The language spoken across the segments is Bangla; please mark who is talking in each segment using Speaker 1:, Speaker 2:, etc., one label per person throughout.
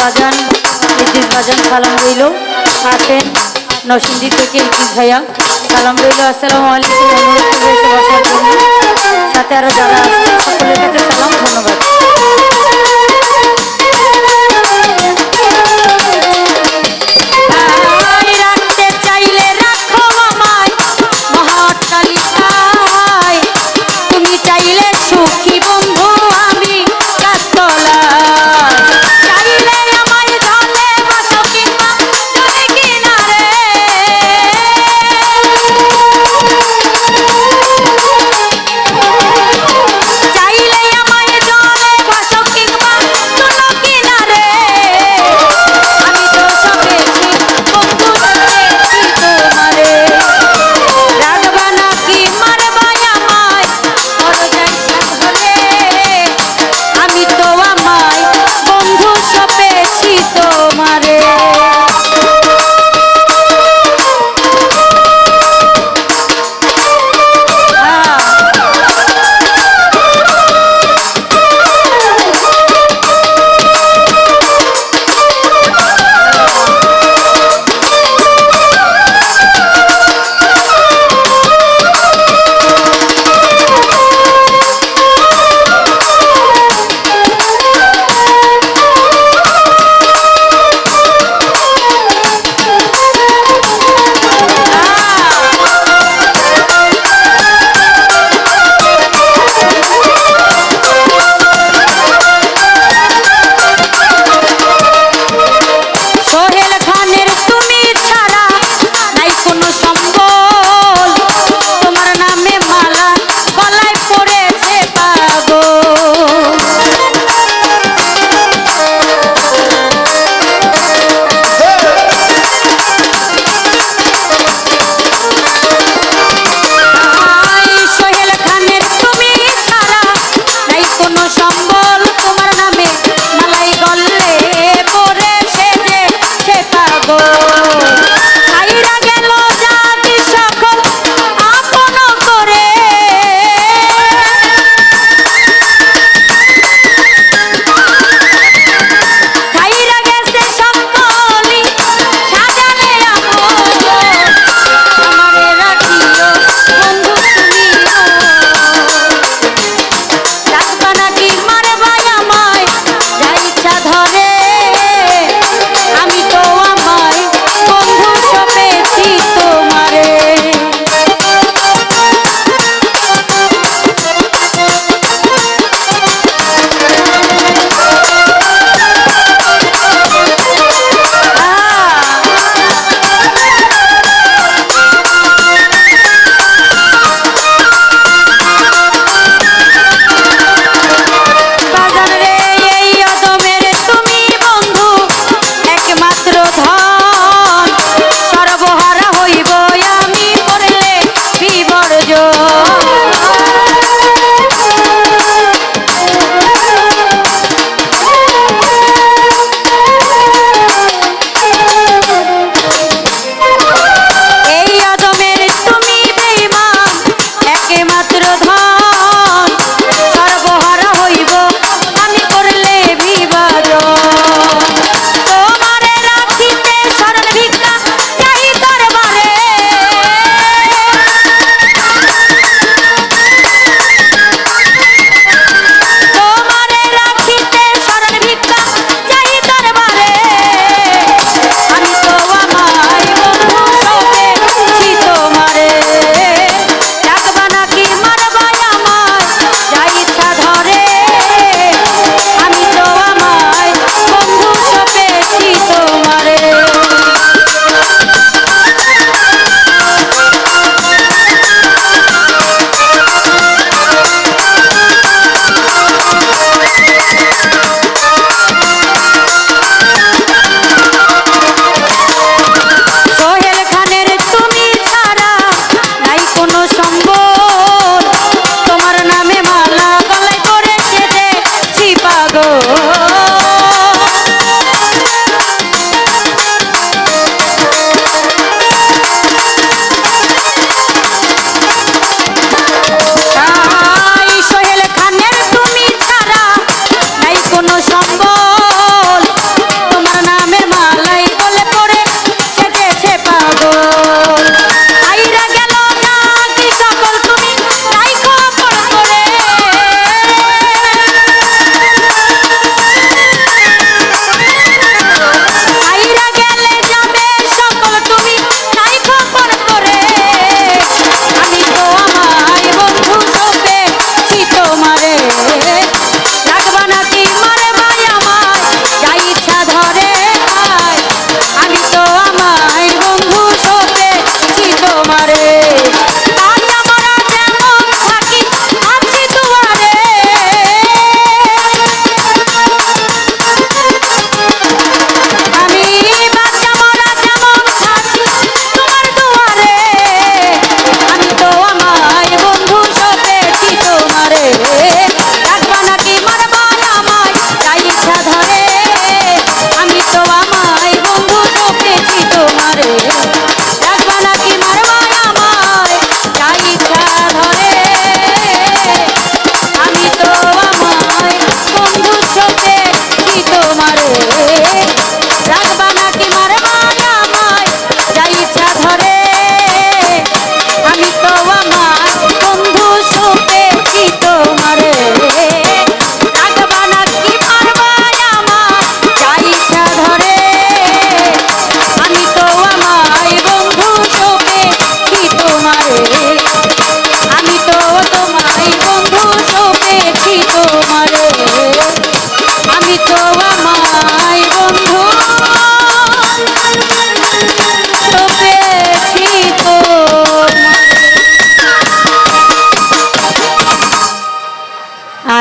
Speaker 1: বাজান ইদ্রিস বাজান, সালাম রইল। আসেন নরসিংদী থেকে ভাইয়া। সালাম রইল, আসসালাম আলাইকুম সাথে আরও যারা আছে, সকলের কাছে সালাম, ধন্যবাদ।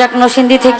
Speaker 1: যাক নসিন্দি থেকে